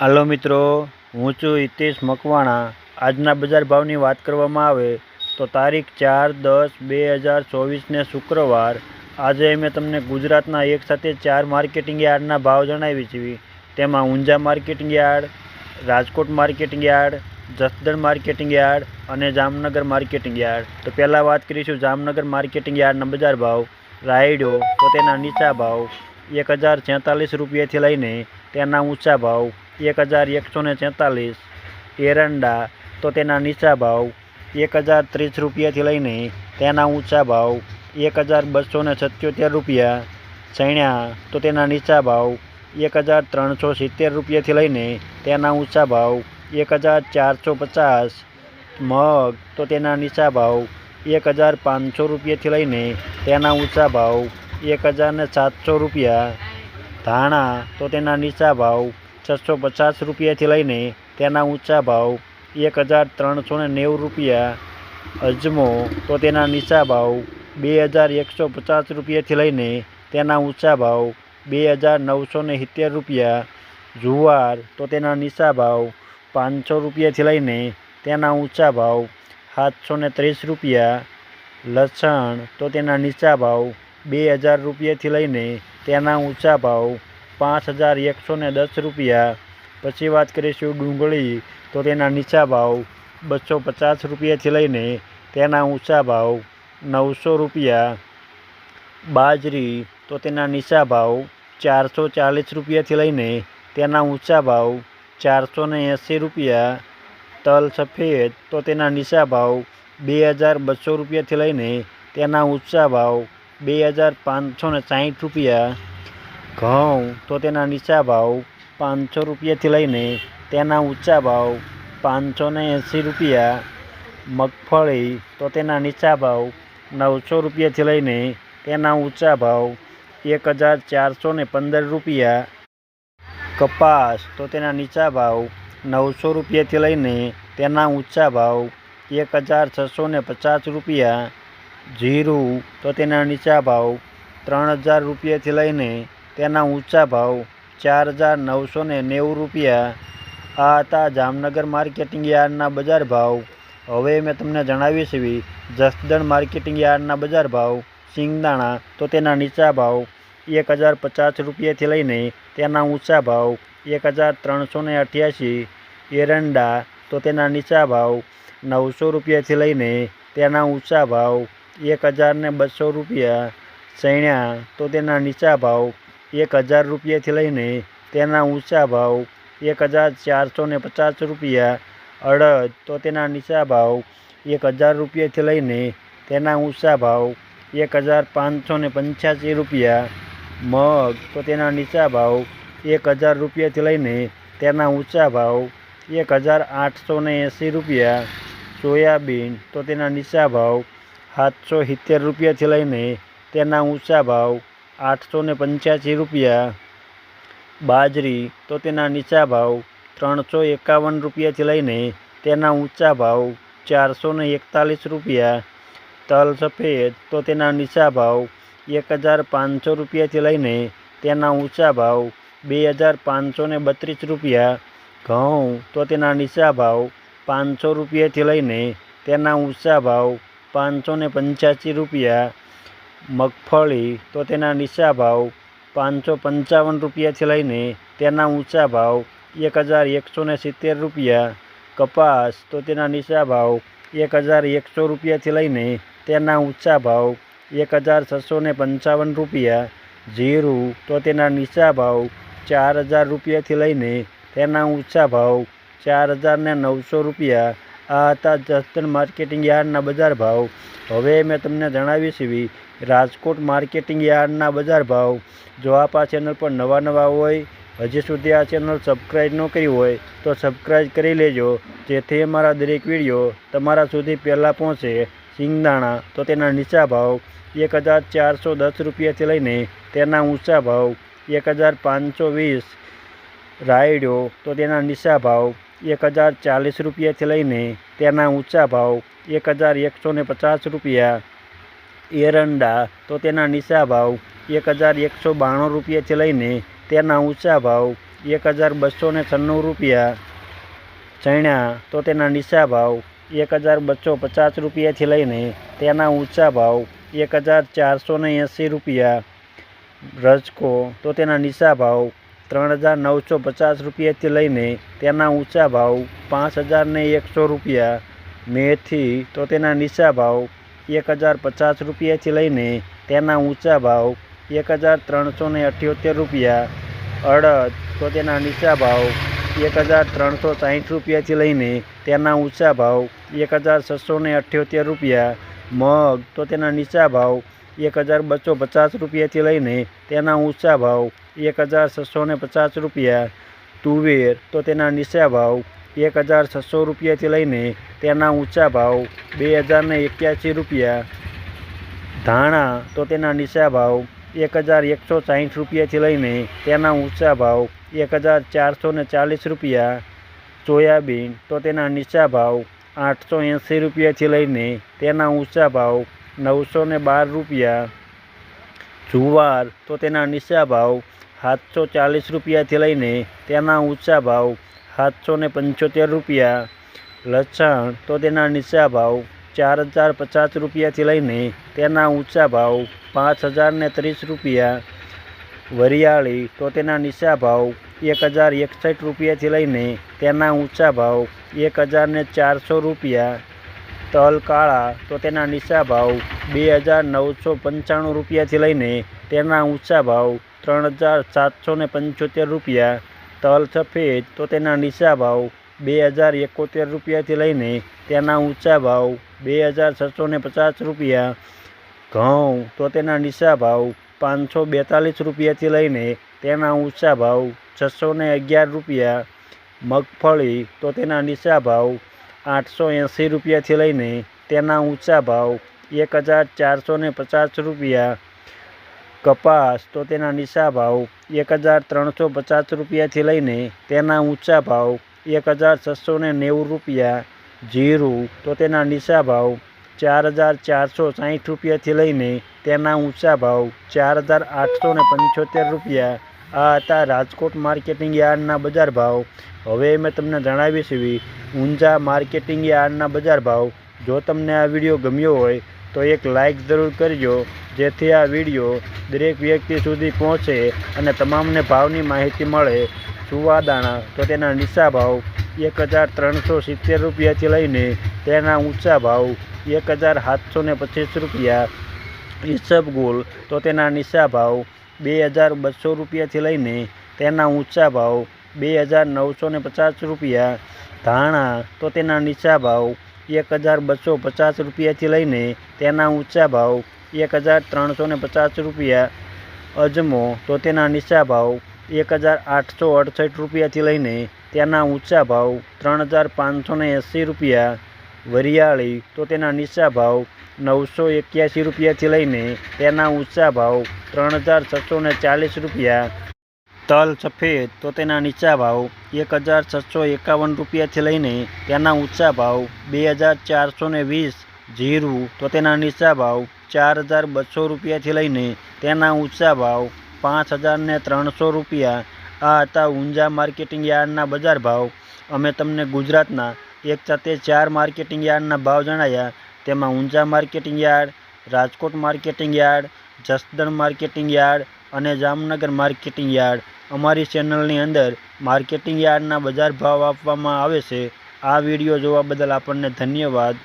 હાલો મિત્રો, હું છું હિતેશ મકવાણા. આજના બજાર ભાવની વાત કરવામાં આવે તો તારીખ ચાર દસ બે હજાર ચોવીસને શુક્રવાર. આજે મેં તમને ગુજરાતના એક સાથે ચાર માર્કેટિંગ યાર્ડના ભાવ જણાવી છે તેમાં Unjha marketing yard, Rajkot marketing yard, Jasdan marketing yard અને જામનગર માર્કેટિંગ યાર્ડ. તો પહેલાં વાત કરીશું જામનગર માર્કેટિંગ યાર્ડના બજાર ભાવ. રાયડો તો તેના નીચા ભાવ. એક હજાર છેતાલીસ રૂપિયાથી લઈને તેના ઊંચા ભાવ. એક હજાર એકસો ને છેતાલીસ. એરંડા, તો તેના નીચા ભાવ એક હજાર ત્રીસ રૂપિયાથી લઈને તેના ઊંચા ભાવ એક હજાર બસો ને સત્યોતેર રૂપિયા. ચણ્યા તો તેના નીચા ભાવ એક હજાર ત્રણસો સિત્તેર રૂપિયાથી લઈને તેના ઊંચા ભાવ એક હજાર ચારસો પચાસ. મગ, તો તેના નીચા ભાવ એક હજાર પાંચસો રૂપિયાથી લઈને તેના ઊંચા ભાવ એક હજાર ને સાતસો રૂપિયા. ધાણા, તો તેના નીચા ભાવ છસો પચાસ રૂપિયાથી લઈને તેના ઊંચા ભાવ એક હજાર ત્રણસો ને નેવું રૂપિયા. અજમો તો તેના નીચા ભાવ બે હજાર એકસો પચાસ રૂપિયાથી લઈને તેના ઊંચા ભાવ બે હજાર નવસો ને સિત્તેર રૂપિયા. જુવાર તો તેના નીચા ભાવ પાંચસો રૂપિયાથી લઈને તેના ઊંચા ભાવ સાતસો ને ત્રીસ રૂપિયા. લસણ તો તેના નીચા ભાવ બે હજાર રૂપિયાથી લઈને તેના ઊંચા ભાવ પાંચ હજાર એકસો ને દસ રૂપિયા. પછી વાત કરીશું ડુંગળી, તો તેના નીચા ભાવ બસો પચાસ રૂપિયાથી લઈને તેના ઊંચા ભાવ નવસો રૂપિયા. બાજરી, તો તેના નીચા ભાવ ચારસો ચાલીસ રૂપિયાથી લઈને તેના ઊંચા ભાવ ચારસો ને એંસી રૂપિયા. તલ સફેદ, તો તેના નીચા ભાવ બે હજાર બસો રૂપિયાથી લઈને તેના ઊંચા ભાવ બે હજાર પાંચસો ને સાહીઠ રૂપિયા. ઘઉં તો તેના નીચા ભાવ પાંચસો રૂપિયાથી લઈને તેના ઊંચા ભાવ પાંચસો ને એંસી રૂપિયા. મગફળી તો તેના નીચા ભાવ નવસો રૂપિયાથી લઈને તેના ઊંચા ભાવ એક હજાર ચારસો ને પંદર રૂપિયા. કપાસ તો તેના નીચા ભાવ નવસો રૂપિયાથી લઈને તેના ઊંચા ભાવ એક હજાર છસો ને પચાસ રૂપિયા. જીરું તો તેના નીચા ભાવ ત્રણ હજાર રૂપિયાથી લઈને તેના ઊંચા ભાવ ચાર હજાર નવસો ને નેવું રૂપિયા. આ હતા જામનગર માર્કેટિંગ યાર્ડના બજાર ભાવ. હવે મેં તમને જણાવીશ એવી જસદણ માર્કેટિંગ યાર્ડના બજાર ભાવ, સિંગદાણા તો તેના નીચા ભાવ, એક હજાર પચાસ રૂપિયાથી લઈને તેના ઊંચા ભાવ, એક હજાર ત્રણસો ને અઠ્યાસી. એરંડા તો તેના નીચા ભાવ, નવસો રૂપિયાથી લઈને તેના ઊંચા ભાવ, એક હજાર ને બસો રૂપિયા. ચણ્યા તો તેના નીચા ભાવ એક હજાર રૂપિયાથી લઈને તેના ઊંચા ભાવ, એક હજાર ચારસો ને પચાસ રૂપિયા અડદ, તો તેના નીચા ભાવ, એક હજાર રૂપિયાથી લઈને તેના ઊંચા ભાવ, એક હજાર પાંચસો ને પંચ્યાસી રૂપિયા મગ, તો તેના નીચા ભાવ, એક હજાર રૂપિયાથી લઈને તેના ઊંચા ભાવ, એક હજાર આઠસો ને એંસી રૂપિયા સોયાબીન, તો તેના નીચા ભાવ, સાતસો સિત્તેર રૂપિયાથી લઈને તેના ઊંચા ભાવ આઠસો ને પંચ્યાસી રૂપિયા. બાજરી તો તેના નીચા ભાવ ત્રણસો એકાવન રૂપિયાથી લઈને તેના ઊંચા ભાવ ચારસો ને એકતાલીસ રૂપિયા. તલ સફેદ તો તેના નીચા ભાવ એક હજાર પાંચસો રૂપિયાથી લઈને તેના ઊંચા ભાવ બે હજાર પાંચસો ને બત્રીસ રૂપિયા. ઘઉં તો તેના નીચા ભાવ પાંચસો રૂપિયાથી લઈને તેના ઊંચા ભાવ પાંચસો ને પંચ્યાસી રૂપિયા. મગફળી તો તેના નીચા ભાવ પાંચસો પંચાવન રૂપિયાથી લઈને તેના ઊંચા ભાવ એક હજાર એકસો ને સિત્તેર રૂપિયા. કપાસ તો તેના નીચા ભાવ એક હજાર એકસો રૂપિયાથી લઈને તેના ઊંચા ભાવ એક હજાર છસો ને પંચાવન રૂપિયા. જીરું તો તેના નીચા ભાવ ચાર હજાર રૂપિયાથી લઈને તેના ઊંચા ભાવ ચાર હજાર ને નવસો રૂપિયા. આ હતા જસ્તન માર્કેટિંગ યાર્ડના બજાર ભાવ. હવે મેં તમને જણાવીશ એવી રાજકોટ માર્કેટિંગ યાર્ડના બજાર ભાવ. જો આપ આ ચેનલ પર નવા નવા હોય, હજી સુધી આ ચેનલ સબસ્ક્રાઈબ ન કરી હોય, તો સબસ્ક્રાઈબ કરી લેજો. જેથી અમારા દરેક વીડિયો તમારા સુધી પહેલાં પહોંચે. સિંગદાણા તો તેના નીચા ભાવ એક હજાર ચારસો દસ રૂપિયાથી લઈને તેના ઊંચા ભાવ એક હજાર પાંચસો વીસ. રાયડો તો તેના નીચા ભાવ એક હજાર ચાલીસ રૂપિયાથી લઈને તેના ઊંચા ભાવ એક હજાર એકસો પચાસ રૂપિયા. એરંડા, તો તેના નીચા ભાવ એક હજાર એકસો બાણું રૂપિયાથી લઈને તેના ઊંચા ભાવ એક હજાર બસો ને છન્નું રૂપિયા. ચણા તો તેના નીચા ભાવ એક હજાર બસો પચાસ રૂપિયાથી લઈને તેના ઊંચા ભાવ એક હજાર ચારસો ને એંસી રૂપિયા. રજકો, તો તેના નીચા ભાવ ત્રણ હજાર નવસો પચાસ રૂપિયાથી લઈને તેના ઊંચા ભાવ પાંચ હજાર ને એકસો રૂપિયા. મેથી, તો તેના નીચા ભાવ એક હજાર પચાસ રૂપિયાથી લઈને તેના ઊંચા ભાવ એક હજાર ત્રણસો ને અઠ્યોતેર રૂપિયા. અડદ તો તેના નીચા ભાવ એક હજાર ત્રણસો સાહીઠ રૂપિયાથી લઈને તેના ઊંચા ભાવ એક હજાર છસો ને અઠ્યોતેર રૂપિયા. મગ તો તેના નીચા ભાવ એક હજાર બસો પચાસ રૂપિયાથી લઈને તેના ઊંચા ભાવ એક હજાર છસો ને પચાસ રૂપિયા. તુવેર તો તેના નીચા ભાવ એક હજાર છસો રૂપિયાથી લઈને તેના ઊંચા ભાવ બે હજારને એક્યાસી રૂપિયા. ધાણા તો તેના નીચા ભાવ એક હજાર એકસો સાહીઠ રૂપિયાથી લઈને તેના ઊંચા ભાવ એક હજાર ચારસો ને ચાલીસ રૂપિયા. સોયાબીન તો તેના નીચા ભાવ આઠસો એંસી રૂપિયાથી લઈને તેના ઊંચા ભાવ નવસો ને બાર રૂપિયા. જુવાર તો તેના નીચા ભાવ સાતસો ચાલીસ રૂપિયાથી લઈને તેના ઊંચા ભાવ સાતસો ને પંચોતેર રૂપિયા, લસણ તો તેના નીચા ભાવ ચાર હજાર પચાસ રૂપિયાથી લઈને તેના ઊંચા ભાવ પાંચ હજાર ને ત્રીસ રૂપિયા, વરિયાળી તો તેના નીચા ભાવ એક હજાર એકસઠ રૂપિયાથી લઈને તેના ઊંચા ભાવ એક હજાર ને ચારસો રૂપિયા, તલ કાળા તો તેના નીચા ભાવ બે હજાર નવસો પંચાણું રૂપિયાથી લઈને તેના ઊંચા ભાવ ત્રણ હજાર સાતસો પંચોતેર રૂપિયા તલ સફેદ તો તેના નીચા ભાવ બે હજાર એકોતેર રૂપિયાથી લઈને તેના ઊંચા ભાવ બે હજાર છસો ને પચાસ રૂપિયા. ઘઉં તો તેના નીચા ભાવ પાંચસો બેતાલીસ રૂપિયાથી લઈને તેના ઊંચા ભાવ છસો ને અગિયાર રૂપિયા. મગફળી તો તેના નીચા ભાવ આઠસો એંસી રૂપિયાથી લઈને તેના ઊંચા ભાવ એક હજાર ચારસો ને પચાસ રૂપિયા. કપાસ તો તેના નીચા ભાવ એક હજાર ત્રણસો પચાસ રૂપિયાથી લઈને તેના ઊંચા ભાવ એક હજાર છસો ને નેવું રૂપિયા. જીરું તો તેના નીચા ભાવ ચાર હજાર ચારસો સાહીઠ રૂપિયાથી લઈને તેના ઊંચા ભાવ ચાર હજાર આઠસો ને પંચોતેર રૂપિયા. આ હતા રાજકોટ માર્કેટિંગ યાર્ડના બજાર ભાવ. હવે મેં તમને જણાવી છીએ ઊંઝા માર્કેટિંગ યાર્ડના બજાર ભાવ. જો તમને આ વીડિયો ગમ્યો હોય તો એક લાઈક જરૂર કરજો. જેથી આ વીડિયો દરેક વ્યક્તિ સુધી પહોંચે અને તમામને ભાવની માહિતી મળે સુવાદાણા, તો તેના નીચા ભાવ એક હજાર ત્રણસો સિત્તેર રૂપિયાથી લઈને તેના ઊંચા ભાવ એક હજાર સાતસો ને પચીસ રૂપિયા. ઈસબગુલ તો તેના નીચા ભાવ બે હજાર બસો રૂપિયાથી લઈને તેના ઊંચા ભાવ બે હજાર નવસો ને પચાસ રૂપિયા. ધાણા, તો તેના નીચા ભાવ એક હજાર બસો પચાસ રૂપિયાથી લઈને તેના ઊંચા ભાવ એક હજાર ત્રણસો ને પચાસ રૂપિયા અજમો, તો તેના નીચા ભાવ એક હજાર આઠસો અડસઠ રૂપિયાથી લઈને તેના ઊંચા ભાવ ત્રણ હજાર પાંચસો ને એંસી રૂપિયા. વરિયાળી, તો તેના નીચા ભાવ નવસો એક્યાસી રૂપિયાથી લઈને તેના ઊંચા ભાવ ત્રણ હજાર છસો ને ચાલીસ રૂપિયા. તલ સફેદ, તો તેના નીચા ભાવ એક હજાર છસો એકાવન રૂપિયાથી લઈને તેના ઊંચા ભાવ બે હજાર ચારસો ને વીસ જીરું તો તેના નીચા ભાવ ચાર હજાર બસો રૂપિયાથી લઈને તેના ઊંચા ભાવ પાંચ હજાર ને ત્રણસો રૂપિયા. આ હતા ઊંઝા માર્કેટિંગ યાર્ડના બજાર ભાવ. અમે તમને ગુજરાતના એક સાથે ચાર માર્કેટિંગ યાર્ડના ભાવ જણાવ્યા તેમાં Unjha marketing yard, Rajkot marketing yard, Jasdan marketing yard અને જામનગર માર્કેટિંગ યાર્ડ અમારી ચેનલની અંદર માર્કેટિંગ યાર્ડના બજાર ભાવ આપવામાં આવે છે. આ વીડિયો જોવા બદલ આપણને ધન્યવાદ.